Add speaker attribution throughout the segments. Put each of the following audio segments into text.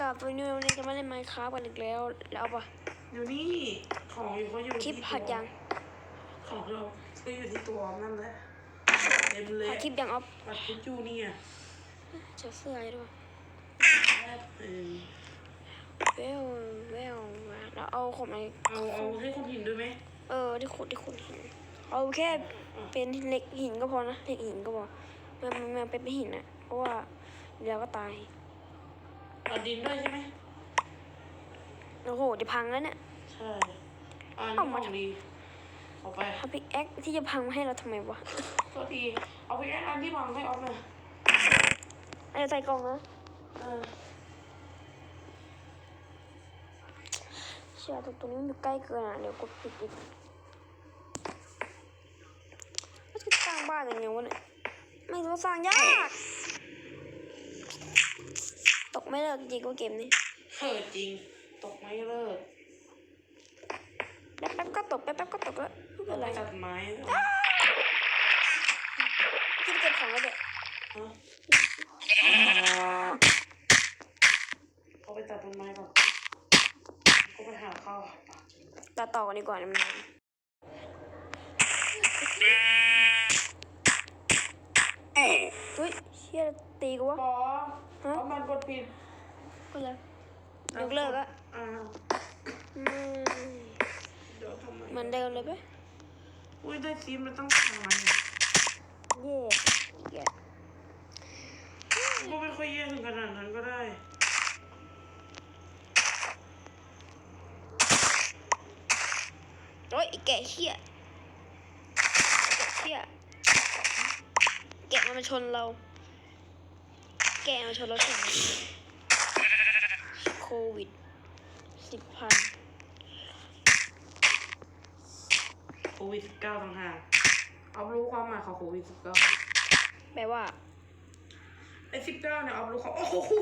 Speaker 1: กับวันนี้วันนี้จะมาเล่นไมค์ครับกันอีกแล้วแล้วเอาปะ
Speaker 2: อยู่นี่ของอยู่เขาอยู่
Speaker 1: คลิป
Speaker 2: ที่
Speaker 1: ผัดยัง
Speaker 2: ของเราก็อยู่ที่ตัวนั่นแหละเต็มเลย
Speaker 1: ผัดคลิปยังเอา
Speaker 2: ผัดคุจูนี่อะ
Speaker 1: เจอเสื้อให้ด้วย
Speaker 2: เออ
Speaker 1: เวลเวลแล้วเอาของไหน
Speaker 2: เอาเอาให้คนหินด้วยไหม
Speaker 1: เออที่ขุดที่ขุดหินเอาแค่เป็นเหล็กหินก็พอนะเหล็กหินก็พอมันมันมันเป็นหินอะเพราะว่าเดี๋ยวก็ตาย
Speaker 2: เอาดินด้วยใช่ไหม
Speaker 1: โอ้โหจะพังแล้วเนี่ย
Speaker 2: ใช่อ่า
Speaker 1: เอา
Speaker 2: นี่
Speaker 1: มา
Speaker 2: ของดีเอาไป
Speaker 1: เอาพิกแอ็กที่จะพังมาให้เราทำไมวะ
Speaker 2: ก็ดี เอาไปแอนอันที่วางให้ออฟเลย
Speaker 1: เอาใส่กล่องนะ
Speaker 2: เออ
Speaker 1: เชื่อตัวตัวนี้มันอยู่ใกล้เกินอะเดี๋ยวกดปิดอีกก็จะสร้างบ้านยังไงวะเนี่ยไม่รู้ว่าสร้างยากตก ไม่เลิกจริงก็เกมนี้
Speaker 2: เฮ้อจริง ตกไม่เลิก
Speaker 1: แป๊บแป๊บก็ตกแป๊บแป๊บก็ตกแล้วไม่เป็
Speaker 2: เรา
Speaker 1: น
Speaker 2: ไป
Speaker 1: ไร
Speaker 2: ตัดไม้
Speaker 1: ที่เก็บของแล้วเด็ก
Speaker 2: ฮะเอาไปตัดต้นไม้ก่อนก็ไปหาข้าวหาปลา
Speaker 1: ตัดต่อกันดีกว่านะมันนานเฮ้ย เชี่ยตีกูวะ
Speaker 2: ปอเอามันกดปิด
Speaker 1: ก็เลยยกเลิกอะ
Speaker 2: อ่า
Speaker 1: อืม
Speaker 2: เดี๋ยวทำไม
Speaker 1: เหมือนเดิมเลยปะ
Speaker 2: อุ้ยได้ซีมมันต้องทำมัน
Speaker 1: เย่เย่
Speaker 2: ก็ไม่ค่อยแย่ถึงขนาดนั้นก็ได้
Speaker 1: โอ้ยไอ้แกะเชี่ยแกะเชี่ยแกะมันมาชนเรา แกะมาชนเราถึงโควิดสิบพัน
Speaker 2: โควิดสิบเก้าต่างหากเอารู้ความหมายของโควิดสิบเก้า
Speaker 1: แปลว่า
Speaker 2: ไอ้สิบเก้าเนี่ยเอารู้ความโอ้โห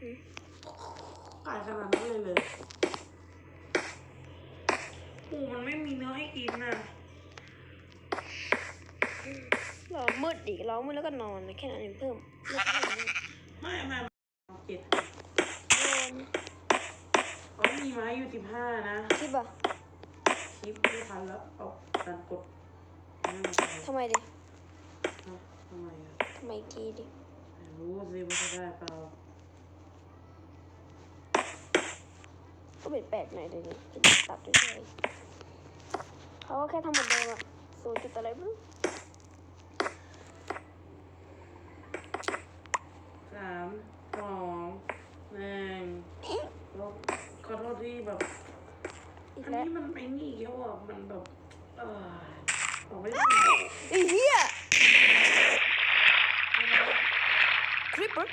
Speaker 1: อืม
Speaker 2: กายขนาดนั้นเลยเลยโอ้มันไม่มีเนื้อให้กินน่ะ
Speaker 1: เรามืดอีกเรามืดแล้วก็นอนเลยแค่นั้นเองเพิ่มเลือกเพิ่มนิด
Speaker 2: ไม่ไม่ไม่เจ็ด
Speaker 1: โดน
Speaker 2: เขามีไม้อยู่สิบห้านะ
Speaker 1: คลิปอะ
Speaker 2: คลิปไม่ทันแล้วเอาดันกดนั่นไป
Speaker 1: ทำไมดิ
Speaker 2: ฮะทำไมอะ
Speaker 1: ทำไมกีดิ
Speaker 2: ไม่รู้สิว่าจะได้เปล่า
Speaker 1: ก็เป็นแปลกหน่อยเลยดิจะตัดด้วยเลยเขาก็แค่ทำเหมือนเดิมอะศูนย์จุดอะไรไม่รู้
Speaker 2: สามสองหนึ่งลบขอโทษที่แบบ
Speaker 1: อีก
Speaker 2: อัน
Speaker 1: แล้ว
Speaker 2: นี้ มันไอ้นี่อีกแล้วอะมันแบบเออบอกไม่ได้
Speaker 1: ไอ้เหี้ยคลิปปุ๊บ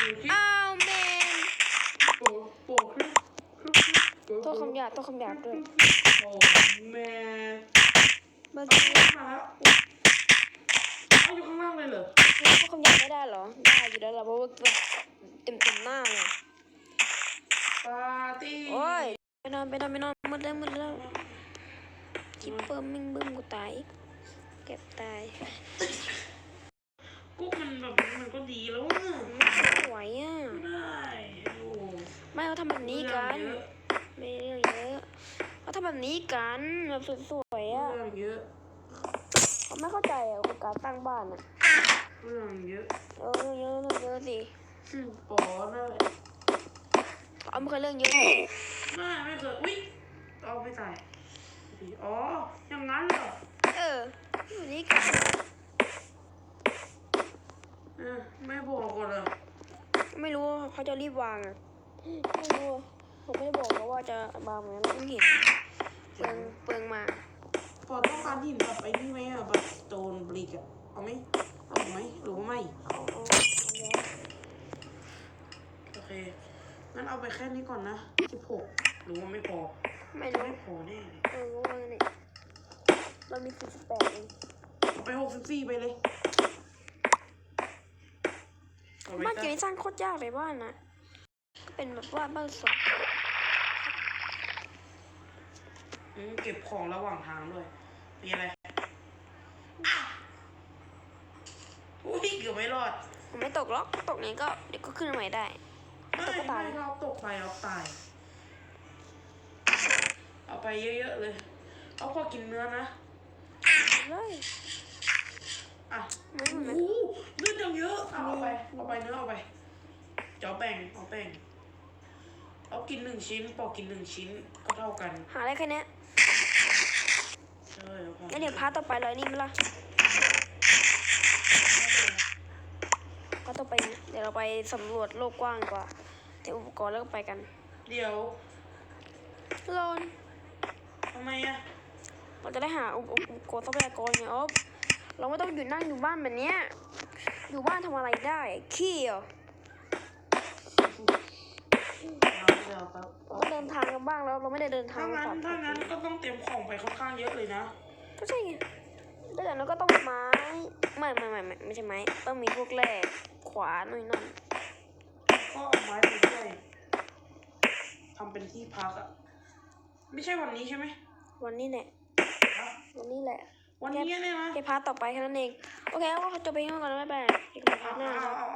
Speaker 2: ดูที่
Speaker 1: อ้าวแมน
Speaker 2: โปะโปะคลิปคลิปคลิปโปะ
Speaker 1: โทษคำหยาบโทษคำหยาบด้วย
Speaker 2: โอ้แม่
Speaker 1: เมื่อ
Speaker 2: เอา
Speaker 1: กี้
Speaker 2: มาแล้วเอาอยู่ข้างล่างเลยเหรอ
Speaker 1: โทษคำหยาบไม่ได้เหรอได้อยู่แล้วล่ะเพราะว่าเต็มเต็มๆหน้าเลย
Speaker 2: ปาร์ตี้
Speaker 1: โอ้ยไป นอนไปนอนไปนอนหมดแล้วหมดแล้วคิปเปอร์มิงบึ้มกูตายอีกเก็บตาย
Speaker 2: กุ๊กมันแบบมันก็ดีแล้วอะ
Speaker 1: ไม่ไหวอะ
Speaker 2: ไม่ได้โอ้
Speaker 1: ไม่เขาทำแบบนี้กัน
Speaker 2: เรื่องเยอะ
Speaker 1: ไม่เรื่องเยอะเขาทำแบบนี้กันแบบสวยๆอะ
Speaker 2: เรื่องเยอะ
Speaker 1: เขาไม่เข้าใจอะกับการตั้งบ้านอะ
Speaker 2: เรื่องเยอะ
Speaker 1: เออเยอะเรื่องเยอะสิ
Speaker 2: ชื่อปอนั่นแหละ
Speaker 1: เอาไม่เคยเรื่องเยอะ
Speaker 2: ไม่ไม่เคยอุ้ยเอาไปใส่อ๋ออย่างนั้นเหรอ
Speaker 1: เออแบบนี้กัน
Speaker 2: เออไม่บอกก่อนเหรอ
Speaker 1: ไม่รู้ว่าเขาจะรีบวางอะไม่รู้อะผมไม่ได้บอกเขาว่าจะวางเหมือนกันไม่เห็นเปลืองเปลืองมา
Speaker 2: ปอต้องการหินแบบไอ้นี่ไหมอะแบบสโตนบริกอะเอาไหมเอาไหมหรือว่าไม่
Speaker 1: เอาเอาเอาเยอะ
Speaker 2: โอเค งั้นเอาไปแค่นี้ก่อนนะสิบหกหรือว่าไม่พอ
Speaker 1: ไม่รู้
Speaker 2: ไม่พอแน่เลย
Speaker 1: เออว่าเนี่ยเรามีสี่สิบแปดเอง
Speaker 2: เอาไปหกสิบสี่ไปเลยเอไป
Speaker 1: บ้านเก
Speaker 2: ตั้ง
Speaker 1: นี้สร้างโคตรยากเลยบ้านนะเป็นแบบว่าบ้านสอง
Speaker 2: อืมเก็บของระหว่างทางด้วยมีอะไรอะอุ้ยเกือบไม่รอด
Speaker 1: ผมไม่ตกหรอก ตกนี้ก็เดี๋ยวก็ขึ้นมาใหม่ได้
Speaker 2: อ ไม่
Speaker 1: ตกก็ตาย
Speaker 2: ไม่เราตกไปเอาตายเอาไปเยอะๆเลย เอาพอกินเนื้อนะ
Speaker 1: เลย
Speaker 2: อะ
Speaker 1: ไม่
Speaker 2: โอ้
Speaker 1: ไม่
Speaker 2: โหเลือดยังเยอะเอาเอาไปเอาไปเนื้อเอาไปเจ้าแบ่งเอาแบ่งเอากินหนึ่งชิ้นปอกกินหนึ่งชิ้นก็เท่ากัน
Speaker 1: หาได้แค่เนี้ย
Speaker 2: ใช่เอาพอ
Speaker 1: งั้นเดี๋ยวพาร์ทต่อไปเลยนี่มั้ยล่ะพาร์ทต่อไปเนี่ยเดี๋ยวเราไปสำรวจโลกกว้างดีกว่า เดี๋ยวอุปกรณ์แล้วก็ไปกัน
Speaker 2: เดี๋ยว
Speaker 1: รอน
Speaker 2: ทำไมอะ
Speaker 1: เราจะได้หาอุปอุปกรณ์ทรัพยากรไงอ๊อฟเราไม่ต้องอยู่นั่งอยู่บ้านแบบเนี้ยอยู่บ้านทำอะไรได้ขี้เหรอ
Speaker 2: เอาเดี๋ยวครับ
Speaker 1: เราก็เดินทางกันบ้างแล้วเราไม่ได้เดินทา
Speaker 2: ถ้างงั้น
Speaker 1: กลับ
Speaker 2: ถ้างั้นก็ต้องเตรียมของไปค่อนข้างเยอะเลยนะ
Speaker 1: ก็ใช่ไงแล้วจากนั้นก็ต้องไม้ไม่ไม่ไม่ไม่ไม่ใช่ไม้ต้องมีพวกแร่ขวานหน่อยนั่น
Speaker 2: ก็เอาไม้ไปด้วยทำเป็นที่พักอะไม่ใช่วันนี้ใช่ไหม
Speaker 1: วันนี้แหละ
Speaker 2: ฮะ
Speaker 1: วันนี้แหละ
Speaker 2: วันนี้เนี่ยนะ
Speaker 1: แค่พาร์ทต่อไปแค่นั้นเอง โอเคแล้วก็จบไปแค่นี้ก่อนแล้วไม่เป็นไรเดี๋ยวกันพา
Speaker 2: เอา
Speaker 1: ร์ทหน้า
Speaker 2: เอา
Speaker 1: ครับ
Speaker 2: เอาเอา